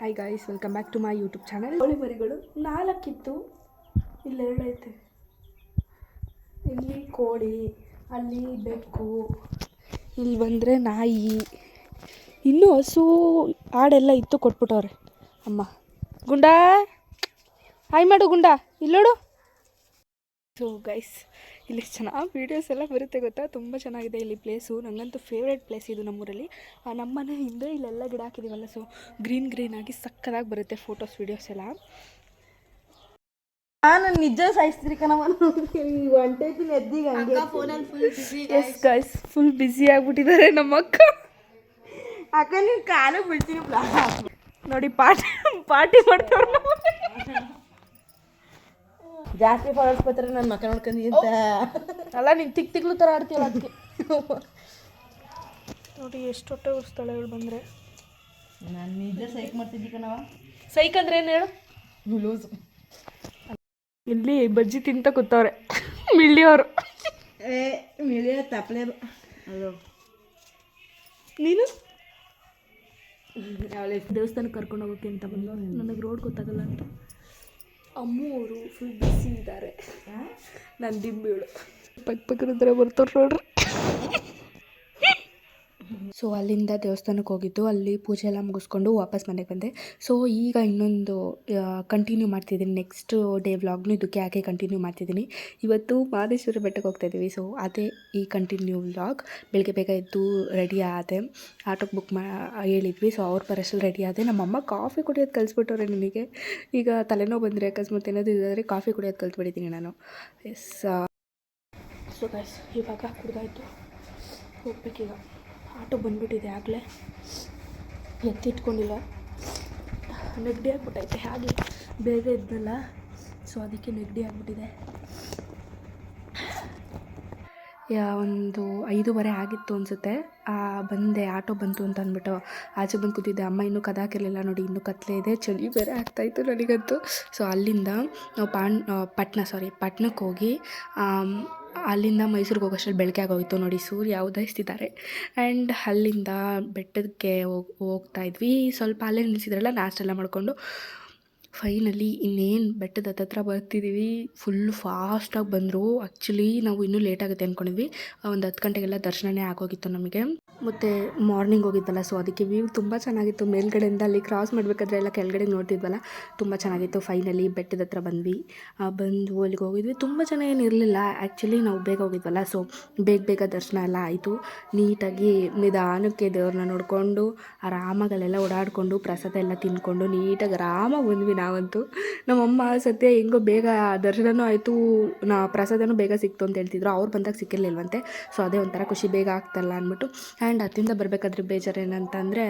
Hi guys welcome back to my YouTube channel ಕೋಳಿ ಮರಿಗಳು ನಾಲ್ಕಿತ್ತು ಇಲ್ಲೆರಡೈತೆ ಇಲ್ಲಿ ಕೋಳಿ, ಅಲ್ಲಿ ಬೆಕ್ಕು, ಇಲ್ಲಿ ಬಂದರೆ ನಾಯಿ. ಇನ್ನೂ ಹಸು, ಆಡೆಲ್ಲ ಇತ್ತು ಕೊಟ್ಬಿಟ್ಟವ್ರೆ. ಅಮ್ಮ. ಗುಂಡಾ? ಹಾಯ್ ಮಾಡು ಗುಂಡಾ, ಇಲ್ಲೋಡು. ಸೊ ಗೈಸ್ ಇಲ್ಲಿ ಚೆನ್ನಾಗಿ ವೀಡಿಯೋಸ್ ಎಲ್ಲ ಬರುತ್ತೆ ಗೊತ್ತಾ? ತುಂಬ ಚೆನ್ನಾಗಿದೆ ಇಲ್ಲಿ ಪ್ಲೇಸು ನನಗಂತೂ ಫೇವ್ರೇಟ್ ಪ್ಲೇಸ್ ಇದು ನಮ್ಮೂರಲ್ಲಿ. ಆ ನಮ್ಮನೆ ಹಿಂದೆ ಇಲ್ಲೆಲ್ಲ ಗಿಡ ಹಾಕಿದ್ದೀವಲ್ಲ ಸೊ ಗ್ರೀನ್ ಗ್ರೀನ್ ಆಗಿ ಸಕ್ಕದಾಗಿ ಬರುತ್ತೆ ಫೋಟೋಸ್ ವೀಡಿಯೋಸ್ ಎಲ್ಲ. ನಾನು ನಿಜ ಸಾಯಿಸ್ತೀರಿ ಎಸ್ ಗೈಸ್ ಫುಲ್ ಬ್ಯುಸಿ ಆಗ್ಬಿಟ್ಟಿದ್ದಾರೆ ನಮ್ಮ ಅಕ್ಕ ಅಕ್ಕ ನೀವು ಕಾಲು ಬಿಡ್ತೀನಿ ನೋಡಿ ಪಾರ್ಟಿ ಪಾರ್ಟಿ ಮಾಡ್ತವ್ರು ಜಾಸ್ತಿ ಫಾಲೋರ್ಸ್ ಬರ್ತಾರೆ ನನ್ನ ಮಕ್ಕ ನೋಡ್ಕೊಂಡು ಅಂತ ಅಲ್ಲ ನೀನು ತಿಕ್ ತಿಕ್ಲು ಥರ ಆಡ್ತೀವಲ್ಲ ಅದಕ್ಕೆ ನೋಡಿ ಎಷ್ಟು ಹೊಟ್ಟೆ ಉರಿಸ್ತಾಳೆ ಇವಳು ಬಂದರೆ. ನಾನು ನಿಜ ಸೈಕ್ ಮಾಡ್ತಿದ್ದಿ ಕಣವ ಸೈಕ್ ಅಂದ್ರೆ ಏನು ಹೇಳು? ಲೂಸು. ಇಲ್ಲಿ ಬಜ್ಜಿ ತಿಂತ ಕೂತವ್ರೆ. ಮಿಳ್ಳಿಯವರು. ಏ ಮಿಳಿಯ ತಪ್ಪಲೆ ಅದು ನೀನು? ಅವಳೆ ದೇವಸ್ಥಾನಕ್ಕೆ ಕರ್ಕೊಂಡು ಹೋಗೋಕೆ ಅಂತ ಬಂದು ನನಗೆ ರೋಡ್ ಗೊತ್ತಾಗಲ್ಲ ಅಂತ. ಅಮ್ಮು ಅವರು ಫುಲ್ ಬಿಸಿ ಇದ್ದಾರೆ ನಾನು ದಿಂಬಿಳು ಪಕ್ಕ ಪಕ್ಕದ ಬರ್ತಾರೆ ನೋಡ್ರಿ. ಸೊ ಅಲ್ಲಿಂದ ದೇವಸ್ಥಾನಕ್ಕೆ ಹೋಗಿದ್ದು, ಅಲ್ಲಿ ಪೂಜೆ ಎಲ್ಲ ಮುಗಿಸ್ಕೊಂಡು ವಾಪಸ್ ಮನೆಗೆ ಬಂದೆ. ಸೊ ಈಗ ಇನ್ನೊಂದು ಕಂಟಿನ್ಯೂ ಮಾಡ್ತಿದ್ದೀನಿ. ನೆಕ್ಸ್ಟ್ ಡೇ ವ್ಲಾಗ್ನು ಇದಕ್ಕೆ ಯಾಕೆ ಕಂಟಿನ್ಯೂ ಮಾಡ್ತಿದ್ದೀನಿ. ಇವತ್ತು ಮಹದೇಶ್ವರ ಬೆಟ್ಟಕ್ಕೆ ಹೋಗ್ತಾ ಇದ್ದೀವಿ. ಸೊ ಅದೇ ಈ ಕಂಟಿನ್ಯೂ ವ್ಲಾಗ್ ಬೆಳಗ್ಗೆ ಬೇಗ ಎದ್ದು ರೆಡಿ ಆದೆ. ಆಟೋಗೆ ಬುಕ್ ಮಾ, ಹೇಳಿದ್ವಿ. ಸೊ ಅವ್ರ ಪರಸಲ್ಲಿ ರೆಡಿ ಆದೆ. ನಮ್ಮಮ್ಮ ಕಾಫಿ ಕುಡಿಯೋದು ಕಲಿಸ್ಬಿಟ್ಟವ್ರೆ ನಿಮಗೆ ಈಗ ತಲೆನೋವು ಬಂದರೆ ಅಕಸ್ಮಾತ್ ಏನಾದರೂ ಇದಾದರೆ ಕಾಫಿ ಕುಡಿಯೋದು ಕಲ್ತ್ಬಿಟ್ಟಿದ್ದೀನಿ ನಾನು. ಎಸ್ ಸೊ ಗೈಸ್ ಇವಾಗ ಕುಡ್ದಾಯ್ತು. ಹೋಗ್ಬೇಕೀಗ. ಆಟೋ ಬಂದ್ಬಿಟ್ಟಿದೆ ಆಗಲೇ. ಎತ್ತಿಟ್ಕೊಂಡಿಲ್ಲ. ನೆಗಡಿ ಆಗ್ಬಿಟ್ಟೈತೆ, ಹಾಗೆ ಬೇಗ ಇದ್ದಲ್ಲ ಸೊ ಅದಕ್ಕೆ ನೆಗಡಿ ಆಗಿಬಿಟ್ಟಿದೆ. ಒಂದು ಐದೂವರೆ ಆಗಿತ್ತು ಅನಿಸುತ್ತೆ. ಬಂದೆ, ಆಟೋ ಬಂತು ಅಂತ ಅಂದ್ಬಿಟ್ಟು. ಆಚೆ ಬಂದು ಕೂತಿದ್ದೆ. ಅಮ್ಮ ಇನ್ನೂ ಕದಾಕಿರಲಿಲ್ಲ ನೋಡಿ, ಇನ್ನೂ ಕತ್ಲೆ ಇದೆ. ಚಳಿ ಬೇರೆ ಆಗ್ತಾಯಿತ್ತು ನನಗಂತೂ. ಸೊ ಅಲ್ಲಿಂದ ನಾವು ಪಾಣ್ ಪಟ್ನ ಸಾರಿ ಪಟ್ನಕ್ಕೆ ಹೋಗಿ ಅಲ್ಲಿಂದ ಮೈಸೂರಿಗೆ ಹೋಗೋಷ್ಟರಲ್ಲಿ ಬೆಳಗ್ಗೆ ಆಗೋಯಿತು ನೋಡಿ, ಸೂರ್ಯ ಉದಯಿಸ್ತಿದ್ದಾರೆ. ಆ್ಯಂಡ್ ಅಲ್ಲಿಂದ ಬೆಟ್ಟಕ್ಕೆ ಹೋಗ್, ಹೋಗ್ತಾ ಇದ್ವಿ. ಸ್ವಲ್ಪ ಅಲ್ಲೇ ನಿಲ್ಲಿಸಿದ್ರಲ್ಲ, ನಾಷ್ಟ ಎಲ್ಲ ಮಾಡಿಕೊಂಡು. ಫೈನಲಿ ಇನ್ನೇನು ಬೆಟ್ಟದ ಹತ್ತತ್ರ ಬರ್ತಿದ್ದೀವಿ ಫುಲ್ ಫಾಸ್ಟಾಗಿ ಬಂದರು. ಆ್ಯಕ್ಚುಲಿ ನಾವು ಇನ್ನೂ ಲೇಟಾಗುತ್ತೆ ಅಂದ್ಕೊಂಡಿದ್ವಿ ಒಂದು ಹತ್ತು ಗಂಟೆಗೆಲ್ಲ ದರ್ಶನವೇ ಆಗೋಗಿತ್ತು ನಮಗೆ. ಮತ್ತು ಮಾರ್ನಿಂಗ್ ಹೋಗಿದ್ವಲ್ಲ ಸೊ ಅದಕ್ಕೆ ವ್ಯೂ ತುಂಬ ಚೆನ್ನಾಗಿತ್ತು. ಮೇಲ್ಗಡೆಯಿಂದ ಅಲ್ಲಿ ಕ್ರಾಸ್ ಮಾಡಬೇಕಾದ್ರೆ ಎಲ್ಲ ಕೆಳಗಡೆ ನೋಡ್ತಿದ್ವಲ್ಲ, ತುಂಬ ಚೆನ್ನಾಗಿತ್ತು. ಫೈನಲಿ ಬೆಟ್ಟದ ಹತ್ರ ಬಂದ್ವಿ. ಬಂದು ಅಲ್ಲಿಗೆ ಹೋಗಿದ್ವಿ. ತುಂಬ ಜನ ಏನು ಇರಲಿಲ್ಲ. ಆ್ಯಕ್ಚುಲಿ ನಾವು ಬೇಗ ಹೋಗಿದ್ವಲ್ಲ ಸೊ ಬೇಗ ಬೇಗ ದರ್ಶನ ಎಲ್ಲ ಆಯಿತು. ನೀಟಾಗಿ ನಿಧಾನಕ್ಕೆ ದೇವ್ರನ್ನ ನೋಡಿಕೊಂಡು ಆರಾಮಾಗಲೆಲ್ಲ ಓಡಾಡಿಕೊಂಡು, ಪ್ರಸಾದ ಎಲ್ಲ ತಿಂದ್ಕೊಂಡು, ನೀಟಾಗಿ ಆರಾಮಾಗಿ ಬಂದ್ವಿ ನಾವಂತೂ. ನಮ್ಮಮ್ಮ, ಸತ್ಯ, ಹೆಂಗೋ ಬೇಗ ದರ್ಶನವೂ ಆಯಿತು, ನಾ ಪ್ರಸಾದನೂ ಬೇಗ ಸಿಕ್ತು ಅಂತ ಹೇಳ್ತಿದ್ರು. ಅವ್ರು ಬಂದಾಗ ಸಿಕ್ಕಿರಲಿಲ್ವಂತೆ. ಸೊ ಅದೇ ಒಂಥರ ಖುಷಿ, ಬೇಗ ಆಗ್ತಲ್ಲ ಅಂದ್ಬಿಟ್ಟು. ಆ್ಯಂಡ್ ಅತ್ತಿಂದ ಬರಬೇಕಾದ್ರೆ ಬೇಜಾರು ಏನಂತಂದರೆ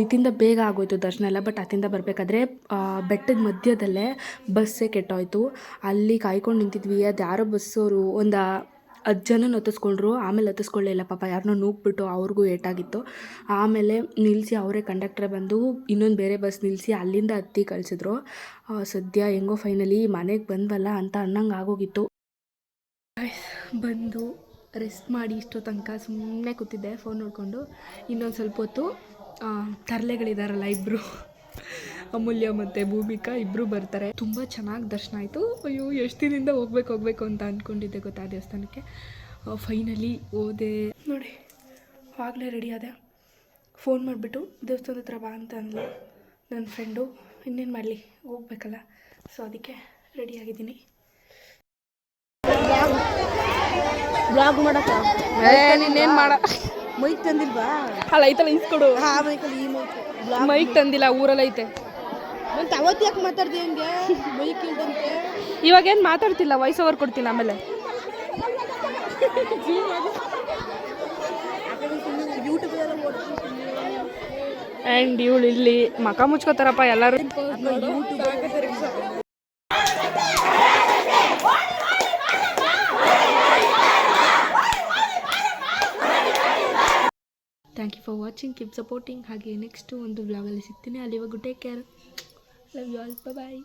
ಇತ್ತಿಂದ ಬೇಗ ಆಗೋಯ್ತು ದರ್ಶನ ಎಲ್ಲ, ಬಟ್ ಅತ್ತಿಂದ ಬರಬೇಕಾದ್ರೆ ಬೆಟ್ಟದ ಮಧ್ಯದಲ್ಲೇ ಬಸ್ಸೇ ಕೆಟ್ಟೋಯ್ತು. ಅಲ್ಲಿ ಕಾಯ್ಕೊಂಡು ನಿಂತಿದ್ವಿ. ಅದು ಯಾರೋ ಬಸ್ಸವರು ಒಂದು ಹತ್ತು ಜನನ ಹತ್ತಿಸ್ಕೊಂಡ್ರು. ಆಮೇಲೆ ಹತ್ತಿಸ್ಕೊಳ್ಳಿಲ್ಲ ಪಾಪ. ಯಾರನ್ನೋ ನೂಕ್ಬಿಟ್ಟು ಅವ್ರಿಗೂ ಏಟಾಗಿತ್ತು. ಆಮೇಲೆ ನಿಲ್ಲಿಸಿ ಅವರೇ ಕಂಡಕ್ಟ್ರೆ ಬಂದು ಇನ್ನೊಂದು ಬೇರೆ ಬಸ್ ನಿಲ್ಲಿಸಿ ಅಲ್ಲಿಂದ ಹತ್ತಿ ಕಳಿಸಿದ್ರು. ಸದ್ಯ ಹೆಂಗೋ ಫೈನಲಿ ಮನೆಗೆ ಬಂದ್ವಲ್ಲ ಅಂತ ಅನ್ನಂಗೆ ಆಗೋಗಿತ್ತು. ಬಂದು ರೆಸ್ಟ್ ಮಾಡಿ ಇಷ್ಟೋ ತನಕ ಸುಮ್ಮನೆ ಕೂತಿದ್ದೆ ಫೋನ್ ನೋಡಿಕೊಂಡು. ಇನ್ನೊಂದು ಸ್ವಲ್ಪ ಹೊತ್ತು ತರಲೆಗಳಿದಾರಲ್ಲ ಇಬ್ಬರು ಅಮೂಲ್ಯ ಮತ್ತು ಭೂಮಿಕಾ ಇಬ್ಬರು ಬರ್ತಾರೆ. ತುಂಬ ಚೆನ್ನಾಗಿ ದರ್ಶನ ಆಯಿತು. ಅಯ್ಯೋ, ಎಷ್ಟು ದಿನದಿಂದ ಹೋಗ್ಬೇಕು ಹೋಗ್ಬೇಕು ಅಂತ ಅಂದ್ಕೊಂಡಿದ್ದೆ ಗೊತ್ತಾ ದೇವಸ್ಥಾನಕ್ಕೆ. ಫೈನಲಿ ಹೋದೆ. ನೋಡಿ, ಆಗಲೇ ರೆಡಿ ಆದೆ. ಫೋನ್ ಮಾಡಿಬಿಟ್ಟು, ದೇವಸ್ಥಾನದ ಹತ್ರ ಬಾ ಅಂತ ಅಂದ್ಲು ನನ್ನ ಫ್ರೆಂಡು ಇನ್ನೇನು ಮಾಡಲಿ? ಹೋಗ್ಬೇಕಲ್ಲ. ಸೊ ಅದಕ್ಕೆ ರೆಡಿಯಾಗಿದ್ದೀನಿ ಬ್ಲಾಗ್ ಮಾಡಕ್ಕ? ನೀನೇನು ಮಾಡ ಮೈಕ್ ತಂದಿಲ್ವಾ ಅಲ್ಲ ಐತಲ್ಲ ಇಸ್ಕೊಡು ಆ ಮೈಕಲ್ಲಿ ಈ ಮೈಕ್ ಬ್ಲಾಗ್ ಮೈಕ್ ತಂದಿಲ್ಲ ಊರಲ್ಲಿ ಐತೆ. ಮತ್ತೆ ಅವತ್ತು ಯಾಕೆ ಮಾತಾಡ್ದೆ ಹಂಗೆ? ಮೈಕ್ ಇಲ್ದಂತೆ ಇವಾಗ ಏನು ಮಾತಾಡ್ತಿಲ್ಲ ವಾಯ್ಸ್ ಓವರ್ ಕೊಡ್ತೀನಿ ಆಮೇಲೆ. ಆ್ಯಂಡ್ ಇವಳು ಇಲ್ಲಿ ಮಕ ಮುಚ್ಕೋತಾರಪ್ಪ ಎಲ್ಲರೂ. Thank you for watching keep supporting ಹಾಗೆ ನೆಕ್ಸ್ಟು ಒಂದು ವ್ಲಾಗಲ್ಲಿ ಸಿಗ್ತೀನಿ. ಅಲ್ಲಿವಾಗ take care love you all bye